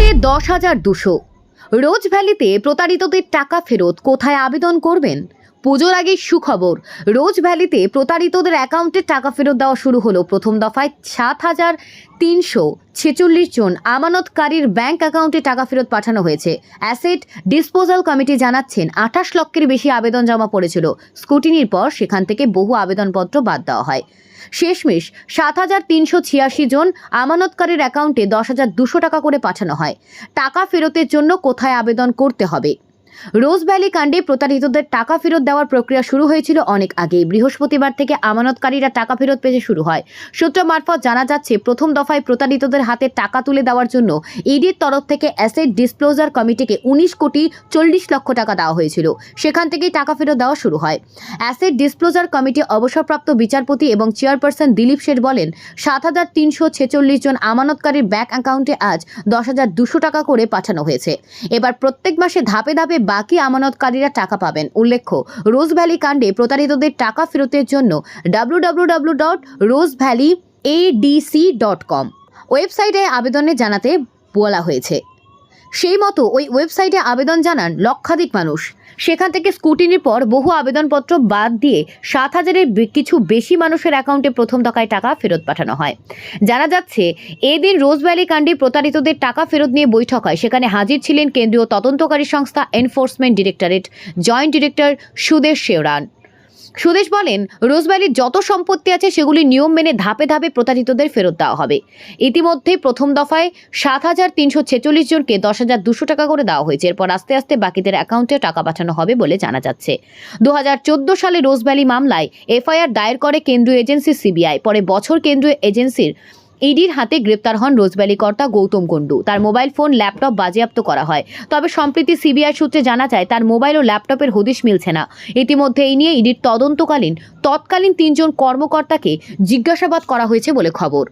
অ্যাকাউন্টে দশ হাজার দুশো। রোজ ভ্যালিতে প্রতারিতদের টাকা ফেরত কোথায় আবেদন করবেন? পুজোর আগে সুখবর। রোজ ভ্যালিতে প্রতারিতদের অ্যাকাউন্টে টাকা ফেরত দেওয়া শুরু হলো। প্রথম দফায় সাত হাজার তিনশো ছেচল্লিশ জন আমানতকারীর ব্যাংক অ্যাকাউন্টে টাকা ফেরত পাঠানো হয়েছে। অ্যাসেট ডিসপোজাল কমিটি জানাচ্ছেন, আঠাশ লক্ষের বেশি আবেদন জমা পড়েছিল। স্কুটিনির পর সেখান থেকে বহু আবেদনপত্র বাদ দেওয়া হয়। শেষমেশ সাত হাজার তিনশো ছিয়াশি জন আমানতকারীর অ্যাকাউন্টে দশ হাজার দুশো টাকা করে পাঠানো হয়। টাকা ফেরতের জন্য কোথায় আবেদন করতে হবে? রোজ ভ্যালি কাণ্ডে প্রতারিতদের টাকা ফেরত দেওয়ার প্রক্রিয়া শুরু হয়েছিল অনেক আগে বৃহস্পতিবার থেকে আমানতকারীরা টাকা ফেরত পেতে শুরু হয়। সূত্র মারফত জানা যাচ্ছে, প্রথম দফায় প্রতারিতদের হাতে টাকা তুলে দেওয়ার জন্য ইডির তরফ থেকে অ্যাসেট ডিসক্লোজার কমিটিকে উনিশ কোটি চল্লিশ লক্ষ টাকা দেওয়া হয়েছিল। সেখান থেকেই টাকা ফেরত দেওয়া শুরু হয়। অ্যাসেট ডিসক্লোজার কমিটি অবসরপ্রাপ্ত বিচারপতি এবং চেয়ারপারসন দিলীপ শেঠ বলেন, সাত হাজার তিনশো ছেচল্লিশ জন আমানতকারীর ব্যাংক অ্যাকাউন্টে আজ দশ হাজার দুশো টাকা করে পাঠানো হয়েছে। এবার প্রত্যেক মাসে ধাপে ধাপে বাকি আমানতকারীরা টাকা পাবেন। উল্লেখ্য, রোজ ভ্যালি কাণ্ডে প্রতারিতদের টাকা ফেরতের জন্য W dot Rose Valley ADC dot com ওয়েবসাইটে আবেদনে জানাতে বলা হয়েছে। সেই মতো ওই ওয়েবসাইটে আবেদন জানান লক্ষাধিক মানুষ। সেখান থেকে স্কুটিনির পর বহু আবেদনপত্র বাদ দিয়ে সাত হাজারের কিছু বেশি মানুষের অ্যাকাউন্টে প্রথম টাকায় টাকা ফেরত পাঠানো হয়। জানা যাচ্ছে, এদিন রোজভ্যালি কাণ্ডে প্রতারিতদের টাকা ফেরত নিয়ে বৈঠক হয়। সেখানে হাজির ছিলেন কেন্দ্রীয় তদন্তকারী সংস্থা enforcement directorate joint director Sudesh Sheoran. Sudesh বলেন, রোজভ্যালির যত সম্পত্তি আছে সেগুলি নিয়ম মেনে ধাপে ধাপে প্রতারিতদের ফেরত দেওয়া হবে। ইতিমধ্যে প্রথম দফায় সাত হাজার তিনশো ছেচল্লিশ জনকে দশ হাজার দুশো টাকা করে দেওয়া হয়েছে। এরপর আস্তে আস্তে বাকিদের অ্যাকাউন্টে টাকা পাঠানো হবে বলে জানা যাচ্ছে। দু হাজার চোদ্দ সালে রোজভ্যালি মামলায় এফআইআর দায়ের করে কেন্দ্রীয় এজেন্সি সিবিআই। পরে বছর কেন্দ্রীয় এজেন্সির ইডির হাতে গ্রেপ্তার হন রোজভ্যালি কর্তা গৌতম কুণ্ডু। তার মোবাইল ফোন, ল্যাপটপ বাজেয়াপ্ত করা হয়। তবে সম্প্রতি সিবিআই সূত্রে জানা যায়, তার মোবাইল ও ল্যাপটপের হদিশ মিলছে না। ইতিমধ্যে এই নিয়ে ইডির তদন্তকালীন, তৎকালীন তিনজন কর্মকর্তাকে জিজ্ঞাসাবাদ করা হয়েছে বলে খবর।